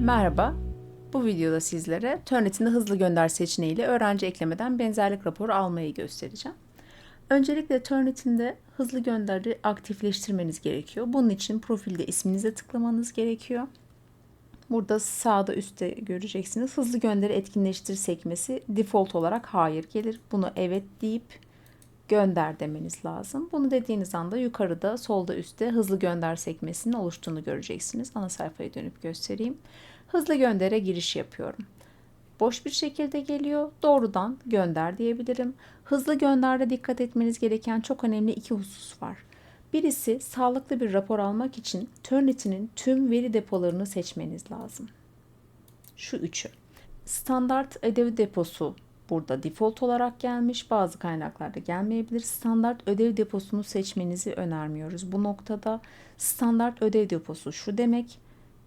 Merhaba. Bu videoda sizlere Turnitin'de hızlı gönder seçeneğiyle öğrenci eklemeden benzerlik raporu almayı göstereceğim. Öncelikle Turnitin'de hızlı gönderi aktifleştirmeniz gerekiyor. Bunun için profilde isminize tıklamanız gerekiyor. Burada sağda üstte göreceksiniz. Hızlı gönderi etkinleştir sekmesi default olarak hayır gelir. Bunu evet deyip gönder demeniz lazım. Bunu dediğiniz anda yukarıda solda üstte hızlı gönder sekmesinin oluştuğunu göreceksiniz. Ana sayfaya dönüp göstereyim. Hızlı göndere giriş yapıyorum. Boş bir şekilde geliyor. Doğrudan gönder diyebilirim. Hızlı gönderde dikkat etmeniz gereken çok önemli iki husus var. Birisi sağlıklı bir rapor almak için Turnitin'in tüm veri depolarını seçmeniz lazım. Şu üçü. Standart ödev deposu burada default olarak gelmiş. Bazı kaynaklarda gelmeyebilir. Standart ödev deposunu seçmenizi önermiyoruz. Bu noktada standart ödev deposu şu demek.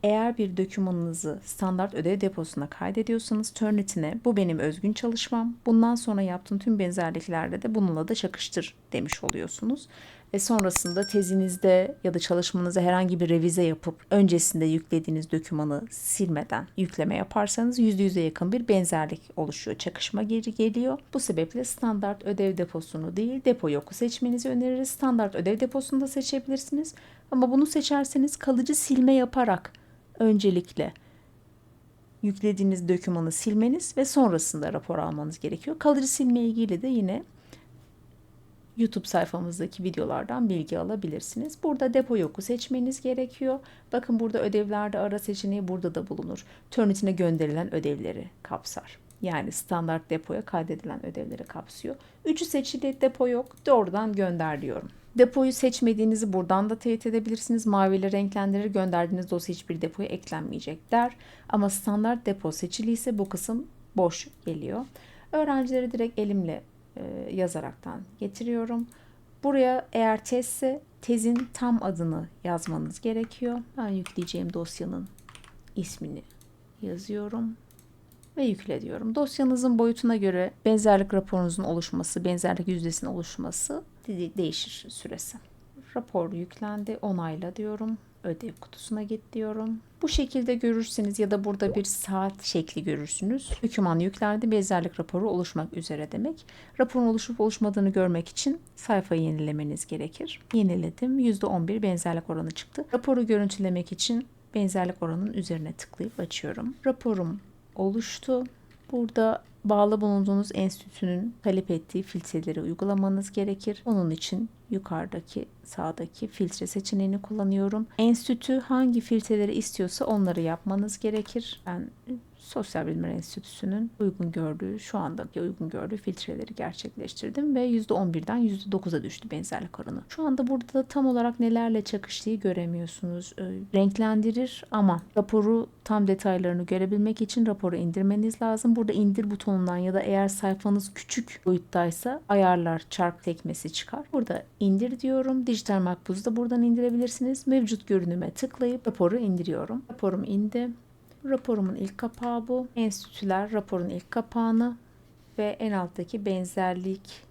Eğer bir dokümanınızı standart ödev deposuna kaydediyorsanız Turnitin'e bu benim özgün çalışmam. Bundan sonra yaptığım tüm benzerliklerde de bununla da çakıştır demiş oluyorsunuz. Ve sonrasında tezinizde ya da çalışmanızda herhangi bir revize yapıp öncesinde yüklediğiniz dokümanı silmeden yükleme yaparsanız %100'e yakın bir benzerlik oluşuyor. Çakışma geri geliyor. Bu sebeple standart ödev deposunu değil depo yoku seçmenizi öneririz. Standart ödev deposunu da seçebilirsiniz. Ama bunu seçerseniz kalıcı silme yaparak öncelikle yüklediğiniz dokümanı silmeniz ve sonrasında rapor almanız gerekiyor. Kalıcı silme ilgili de yine YouTube sayfamızdaki videolardan bilgi alabilirsiniz. Burada depo yoku seçmeniz gerekiyor. Bakın burada ödevlerde ara seçeneği burada da bulunur. Turnitin'e gönderilen ödevleri kapsar. Yani standart depoya kaydedilen ödevleri kapsıyor. Üçü seçili depo yok. Doğrudan gönder diyorum. Depoyu seçmediğinizi buradan da teyit edebilirsiniz. Maviyle renklendirir gönderdiğiniz dosya hiçbir depoya eklenmeyecek der. Ama standart depo seçiliyse bu kısım boş geliyor. Öğrencileri direkt elimle e, yazaraktan getiriyorum. Buraya eğer tezse tezin tam adını yazmanız gerekiyor. Ben yükleyeceğim dosyanın ismini yazıyorum ve yükle diyorum. Dosyanızın boyutuna göre benzerlik raporunuzun oluşması, benzerlik yüzdesinin oluşması de- değişir süresi. Rapor yüklendi, onayla diyorum. Ödev kutusuna git diyorum. Bu şekilde görürseniz ya da burada bir saat şekli görürsünüz. Doküman yüklendi, benzerlik raporu oluşmak üzere demek. Raporun oluşup oluşmadığını görmek için sayfayı yenilemeniz gerekir. Yeniledim. %11 benzerlik oranı çıktı. Raporu görüntülemek için benzerlik oranının üzerine tıklayıp açıyorum. Raporum oluştu. Burada bağlı bulunduğunuz enstitünün talep ettiği filtreleri uygulamanız gerekir. Onun için yukarıdaki sağdaki filtre seçeneğini kullanıyorum. Enstitü hangi filtreleri istiyorsa onları yapmanız gerekir. Ben Sosyal Bilimler Enstitüsü'nün uygun gördüğü, şu andaki uygun gördüğü filtreleri gerçekleştirdim ve %11'den %9'a düştü benzerlik oranı. Şu anda burada da tam olarak nelerle çakıştığı göremiyorsunuz. Ee, renklendirir ama raporu tam detaylarını görebilmek için raporu indirmeniz lazım. Burada indir butonundan ya da eğer sayfanız küçük boyuttaysa ayarlar çark tekmesi çıkar. Burada indir diyorum. Dijital makbuzu da buradan indirebilirsiniz. Mevcut görünüme tıklayıp raporu indiriyorum. Raporum indi. Raporumun ilk kapağı bu. Enstitüler raporun ilk kapağını ve en alttaki benzerlik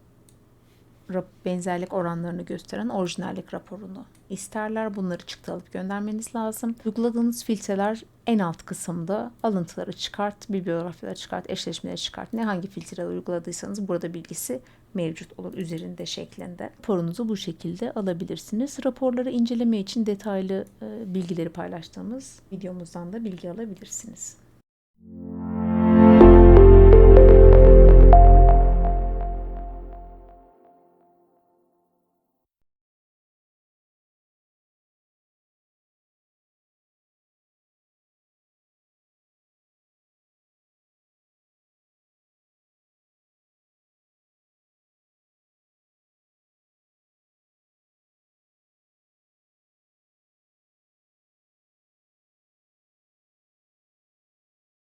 benzerlik oranlarını gösteren orijinallik raporunu isterler. Bunları çıktı alıp göndermeniz lazım. Uyguladığınız filtreler en alt kısımda alıntıları çıkart, bibliografyaları çıkart, eşleşmeleri çıkart. Ne hangi filtreleri uyguladıysanız burada bilgisi mevcut olur üzerinde şeklinde. Raporunuzu bu şekilde alabilirsiniz. Raporları inceleme için detaylı e, bilgileri paylaştığımız videomuzdan da bilgi alabilirsiniz.